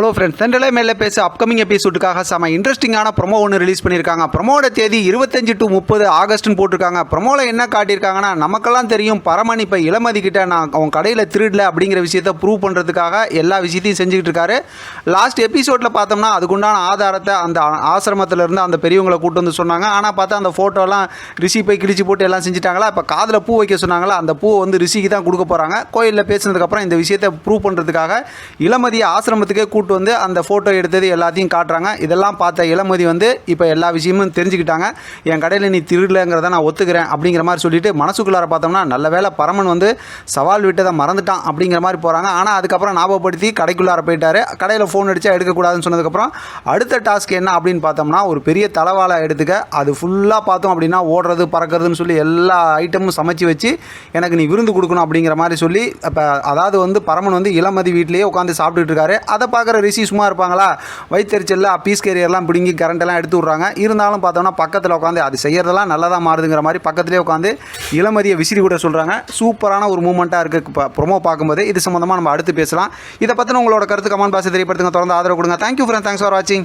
Hello friends சென்ட்ரலே மேலே பேச upcoming எபிசோடுக்காக செம இன்ட்ரெஸ்டிங்கான ப்ரொமோ ஒன்று ரிலீஸ் பண்ணியிருக்காங்க ப்ரொமோட தேதி இருபத்தஞ்சு டு முப்பது ஆகஸ்ட்னு போட்டிருக்காங்க. ப்ரொமோவில் என்ன காட்டியிருக்காங்கன்னா நமக்கெல்லாம் தெரியும் பரமன் இப்போ இளமதி கிட்ட நான் அவன் கடையில் திருடல அப்படிங்கிற விஷயத்த ப்ரூவ் பண்ணுறதுக்காக எல்லா விஷயத்தையும் செஞ்சுக்கிட்டு இருக்காரு. லாஸ்ட் எபிசோடில் பார்த்தோம்னா அதுக்குண்டான ஆதாரத்தை அந்த ஆசிரமத்தில் இருந்து அந்த பெரியவங்களை கூட்டு வந்து சொன்னாங்க. ஆனால் பார்த்தா அந்த ஃபோட்டோலாம் ரிஷி போய் கிழிச்சு போட்டு எல்லாம் செஞ்சுட்டாங்களா? இப்போ காதில் பூ வைக்க சொன்னாங்களா? அந்த பூவை வந்து ரிஷிக்கு தான் கொடுக்க போகிறாங்க கோயிலில் பேசினதுக்கப்புறம் இந்த விஷயத்தை ப்ரூவ் பண்ணுறதுக்காக இளமதியை ஆசிரமத்துக்கே கூட்டு வந்து அந்த ஃபோட்டோ எடுத்தது எல்லாத்தையும் காட்டுறாங்க. இதெல்லாம் பார்த்த இளமதி வந்து இப்போ எல்லா விஷயமும் தெரிஞ்சுக்கிட்டாங்க. என் கடையில் நீ திருடலைங்கிறத நான் ஒத்துக்கிறேன் அப்படிங்கிற மாதிரி சொல்லிட்டு மனசுக்குள்ளார பார்த்தோம்னா நல்ல வேளை பரமன் வந்து சவால் விட்டதை மறந்துட்டான் அப்படிங்கிற மாதிரி போகிறாங்க ஆனால் அதுக்கப்புறம் ஞாபகப்படுத்தி கடைக்குள்ளார போயிட்டார். கடையில் ஃபோன் அடித்தா எடுக்கக்கூடாதுன்னு சொன்னதுக்கப்புறம் அடுத்த டாஸ்க் என்ன அப்படின்னு பார்த்தோம்னா ஒரு பெரிய தலவாழை எடுத்துக்க. அது ஃபுல்லாக பார்த்தோம் அப்படின்னா ஓடுறது பறக்கிறதுன்னு சொல்லி எல்லா ஐட்டமும் சமைச்சு வச்சு எனக்கு நீ விருந்து கொடுக்கணும் அப்படிங்கிற மாதிரி சொல்லி இப்போ அதாவது வந்து பரமன் வந்து இளமதி வீட்லேயே உட்காந்து சாப்பிட்டுட்டு இருக்காரு. அதை பார்க்குற ரிஷி சும்மா இருப்பாங்களா? வயிற்றுச்சலில் பீஸ் கேரியர்லாம் பிடுங்கி கரண்ட்டெல்லாம் எடுத்து விட்றாங்க. இருந்தாலும் பார்த்தோம்னா பக்கத்தில் உட்காந்து அது செய்கிறதெல்லாம் நல்லதாக மாறுதுங்கிற மாதிரி பக்கத்துலேயே உட்காந்து இளமதியை விசிறி கூட சொல்கிறாங்க சூப்பரான ஒரு மூமெண்ட்டாக இருக்குது இப்போ ப்ரொமோ பார்க்கும்போது இது சம்மந்தமாக நம்ம அடுத்து பேசலாம். இதை பற்றின உங்களோட கருத்து கமெண்ட் பாக்ஸ் தெரியப்படுத்துங்க. தொடர்ந்து ஆதரவு கொடுங்க. தேங்க்யூ ஃப்ரெண்ட் தேங்க்ஸ் ஃபார் வாட்சிங்